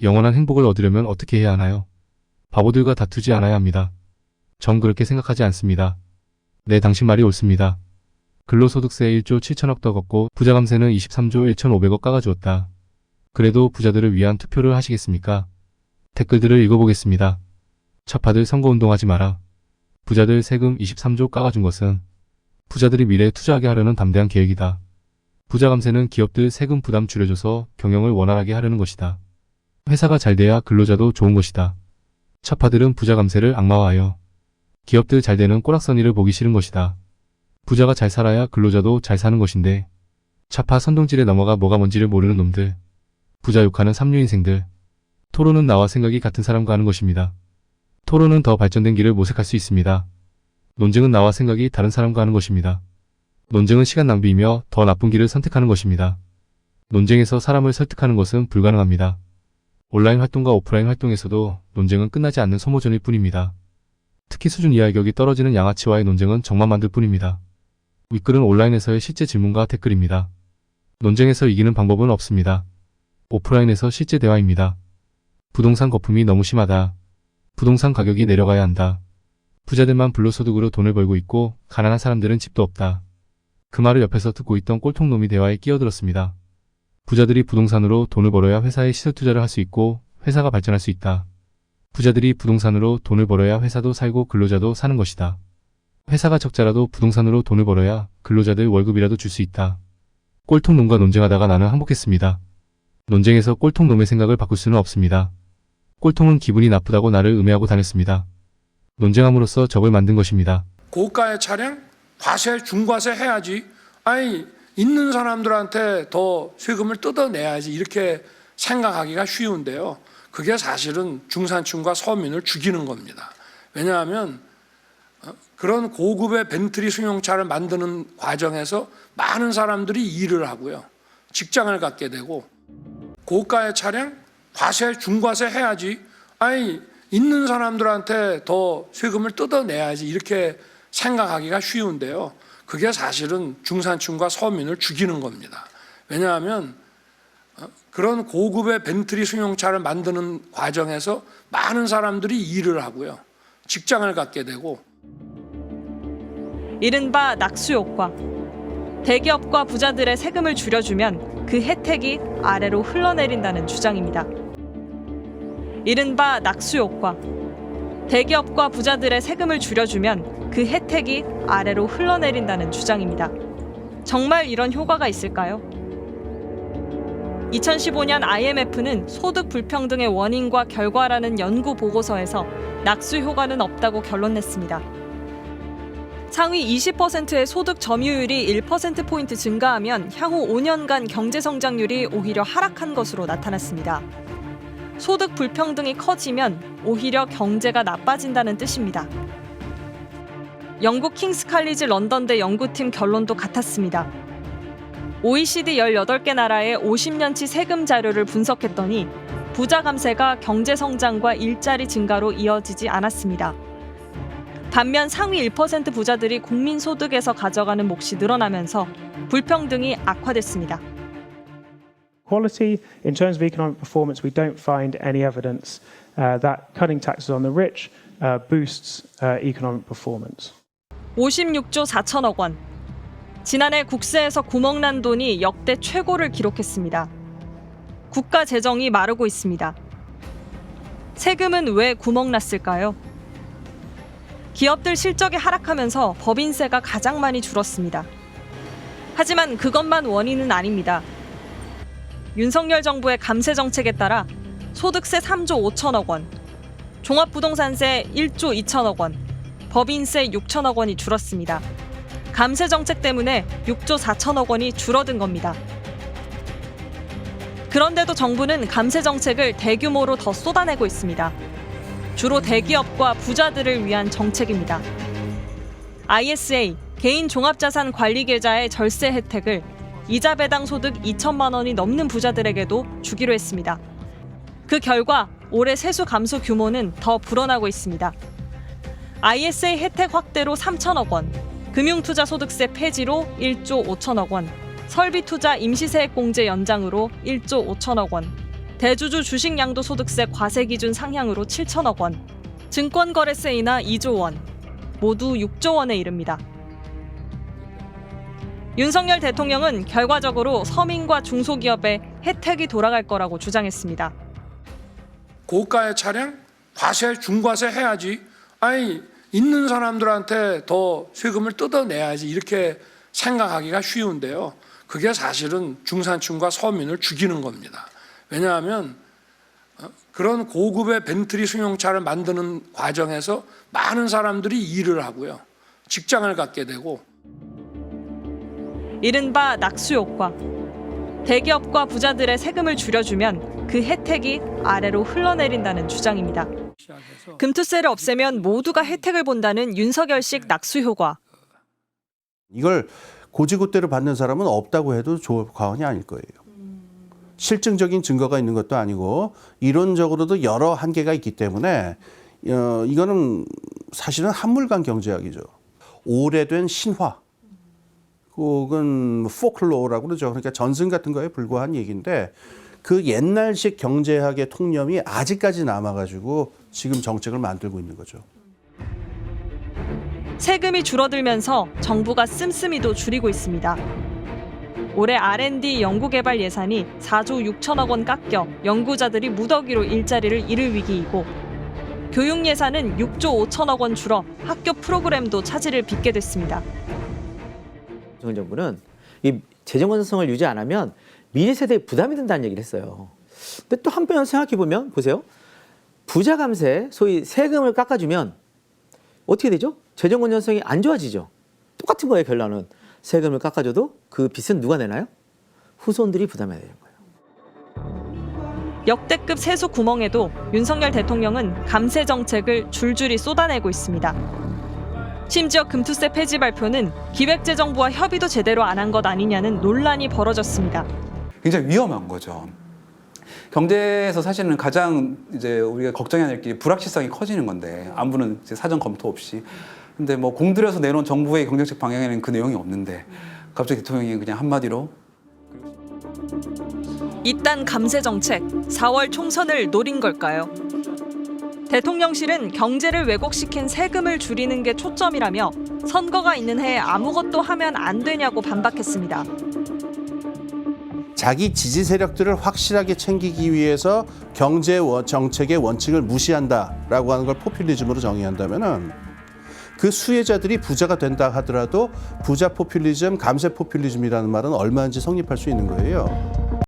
영원한 행복을 얻으려면 어떻게 해야 하나요? 바보들과 다투지 않아야 합니다. 전 그렇게 생각하지 않습니다. 네, 당신 말이 옳습니다. 근로소득세 1조 7천억 더 걷고 부자 감세는 23조 1,500억 깎아주었다. 그래도 부자들을 위한 투표를 하시겠습니까? 댓글들을 읽어보겠습니다. 차파들 선거운동 하지 마라. 부자들 세금 23조 깎아준 것은 부자들이 미래에 투자하게 하려는 담대한 계획이다. 부자 감세는 기업들 세금 부담 줄여줘서 경영을 원활하게 하려는 것이다. 회사가 잘 돼야 근로자도 좋은 것이다. 차파들은 부자 감세를 악마화하여 기업들 잘 되는 꼬락서니를 보기 싫은 것이다. 부자가 잘 살아야 근로자도 잘 사는 것인데 차파 선동질에 넘어가 뭐가 뭔지를 모르는 놈들. 부자 욕하는 삼류인생들. 토론은 나와 생각이 같은 사람과 하는 것입니다. 토론은 더 발전된 길을 모색할 수 있습니다. 논쟁은 나와 생각이 다른 사람과 하는 것입니다. 논쟁은 시간 낭비이며 더 나쁜 길을 선택하는 것입니다. 논쟁에서 사람을 설득하는 것은 불가능합니다. 온라인 활동과 오프라인 활동에서도 논쟁은 끝나지 않는 소모전일 뿐입니다. 특히 수준 이하의 격이 떨어지는 양아치와의 논쟁은 정만 만들 뿐입니다. 윗글은 온라인에서의 실제 질문과 댓글입니다. 논쟁에서 이기는 방법은 없습니다. 오프라인에서 실제 대화입니다. 부동산 거품이 너무 심하다. 부동산 가격이 내려가야 한다. 부자들만 불로소득으로 돈을 벌고 있고 가난한 사람들은 집도 없다. 그 말을 옆에서 듣고 있던 꼴통놈이 대화에 끼어들었습니다. 부자들이 부동산으로 돈을 벌어야 회사에 시설 투자를 할 수 있고 회사가 발전할 수 있다. 부자들이 부동산으로 돈을 벌어야 회사도 살고 근로자도 사는 것이다. 회사가 적자라도 부동산으로 돈을 벌어야 근로자들 월급이라도 줄 수 있다. 꼴통놈과 논쟁하다가 나는 항복했습니다. 논쟁에서 꼴통놈의 생각을 바꿀 수는 없습니다. 꼴통은 기분이 나쁘다고 나를 음해하고 다녔습니다. 논쟁함으로써 적을 만든 것입니다. 고가의 차량 과세 중과세 해야지. 아니 있는 사람들한테 더 세금을 뜯어내야지 이렇게 생각하기가 쉬운데요. 그게 사실은 중산층과 서민을 죽이는 겁니다. 왜냐하면 어, 그런 고급의 벤트리 승용차를 만드는 과정에서 많은 사람들이 일을 하고요. 직장을 갖게 되고 고가의 차량 과세 중과세 해야지. 아니 있는 사람들한테 더 세금을 뜯어내야지 이렇게 생각하기가 쉬운데요. 그게 사실은 중산층과 서민을 죽이는 겁니다. 왜냐하면 어, 그런 고급의 벤트리 승용차를 만드는 과정에서 많은 사람들이 일을 하고요. 직장을 갖게 되고 이른바 낙수 효과. 대기업과 부자들의 세금을 줄여주면 그 혜택이 아래로 흘러내린다는 주장입니다. 이른바 낙수 효과. 대기업과 부자들의 세금을 줄여주면 그 혜택이 아래로 흘러내린다는 주장입니다. 정말 이런 효과가 있을까요? 2015년 IMF는 소득 불평등의 원인과 결과라는 연구 보고서에서 낙수 효과는 없다고 결론냈습니다. 상위 20%의 소득 점유율이 1%포인트 증가하면 향후 5년간 경제 성장률이 오히려 하락한 것으로 나타났습니다. 소득 불평등이 커지면 오히려 경제가 나빠진다는 뜻입니다. 영국 킹스 칼리지 런던대 연구팀 결론도 같았습니다. OECD 18개 나라의 50년치 세금 자료를 분석했더니 부자 감세가 경제 성장과 일자리 증가로 이어지지 않았습니다. 반면 상위 1% 부자들이 국민 소득에서 가져가는 몫이 늘어나면서 불평등이 악화됐습니다. Quality, in terms of economic performance, we don't find any evidence uh, that cutting taxes on the rich uh, boosts uh, economic performance. 56조 4천억 원. 지난해 국세에서 구멍난 돈이 역대 최고를 기록했습니다. 국가 재정이 마르고 있습니다. 세금은 왜 구멍났을까요? 기업들 실적이 하락하면서 법인세가 가장 많이 줄었습니다. 하지만 그것만 원인은 아닙니다. 윤석열 정부의 감세 정책에 따라 소득세 3조 5천억 원, 종합부동산세 1조 2천억 원, 법인세 6천억 원이 줄었습니다. 감세 정책 때문에 6조 4천억 원이 줄어든 겁니다. 그런데도 정부는 감세 정책을 대규모로 더 쏟아내고 있습니다. 주로 대기업과 부자들을 위한 정책입니다. ISA 개인 종합자산 관리 계좌의 절세 혜택을 이자 배당 소득 2천만 원이 넘는 부자들에게도 주기로 했습니다. 그 결과 올해 세수 감소 규모는 더 불어나고 있습니다. ISA 혜택 확대로 3천억 원, 금융투자 소득세 폐지로 1조 5천억 원, 설비 투자 임시세액 공제 연장으로 1조 5천억 원, 대주주 주식 양도소득세 과세 기준 상향으로 7천억 원, 증권거래세 인하 2조 원, 모두 6조 원에 이릅니다. 윤석열 대통령은 결과적으로 서민과 중소기업에 혜택이 돌아갈 거라고 주장했습니다. 고가의 차량 과세 중과세 해야지. 아니 있는 사람들한테 더 세금을 뜯어내야지 이렇게 생각하기가 쉬운데요. 그게 사실은 중산층과 서민을 죽이는 겁니다. 왜냐하면 어, 그런 고급의 벤트리 승용차를 만드는 과정에서 많은 사람들이 일을 하고요. 직장을 갖게 되고 이른바 낙수 효과. 대기업과 부자들의 세금을 줄여주면 그 혜택이 아래로 흘러내린다는 주장입니다. 금투세를 없애면 모두가 혜택을 본다는 윤석열식 낙수 효과. 이걸 고지고대로 받는 사람은 없다고 해도 조, 과언이 아닐 거예요. 실증적인 증거가 있는 것도 아니고 이론적으로도 여러 한계가 있기 때문에 어, 이거는 사실은 한물간 경제학이죠. 오래된 신화 혹은 포클로어라고 그러죠. 그러니까 전승 같은 거에 불과한 얘기인데 그 옛날식 경제학의 통념이 아직까지 남아가지고 지금 정책을 만들고 있는 거죠. 세금이 줄어들면서 정부가 씀씀이도 줄이고 있습니다. 올해 R&D 연구개발 예산이 4조 6천억 원 깎여 연구자들이 무더기로 일자리를 잃을 위기이고 교육 예산은 6조 5천억 원 줄어 학교 프로그램도 차질을 빚게 됐습니다. 정부는 이 재정 건전성을 유지 안 하면 미래 세대에 부담이 된다는 얘기를 했어요. 근데 또 한편 생각해 보면 보세요. 부자 감세, 소위 세금을 깎아주면 어떻게 되죠? 재정 건전성이 안 좋아지죠. 똑같은 거예요, 결론은. 세금을 깎아줘도 그 빚은 누가 내나요? 후손들이 부담해야 되는 거예요. 역대급 세수 구멍에도 윤석열 대통령은 감세 정책을 줄줄이 쏟아내고 있습니다. 심지어 금투세 폐지 발표는 기획재정부와 협의도 제대로 안 한 것 아니냐는 논란이 벌어졌습니다. 굉장히 위험한 거죠. 경제에서 사실은 가장 이제 우리가 걱정해야 될 게 불확실성이 커지는 건데 안부는 이제 사전 검토 없이 근데 뭐 공들여서 내놓은 정부의 경제적 방향에는 그 내용이 없는데 갑자기 대통령이 그냥 한마디로 이딴 감세 정책 4월 총선을 노린 걸까요? 대통령실은 경제를 왜곡시킨 세금을 줄이는 게 초점이라며 선거가 있는 해에 아무것도 하면 안 되냐고 반박했습니다. 자기 지지 세력들을 확실하게 챙기기 위해서 경제 원- 정책의 원칙을 무시한다라고 하는 걸 포퓰리즘으로 정의한다면은 그 수혜자들이 부자가 된다 하더라도 부자 포퓰리즘, 감세 포퓰리즘이라는 말은 얼마든지 성립할 수 있는 거예요.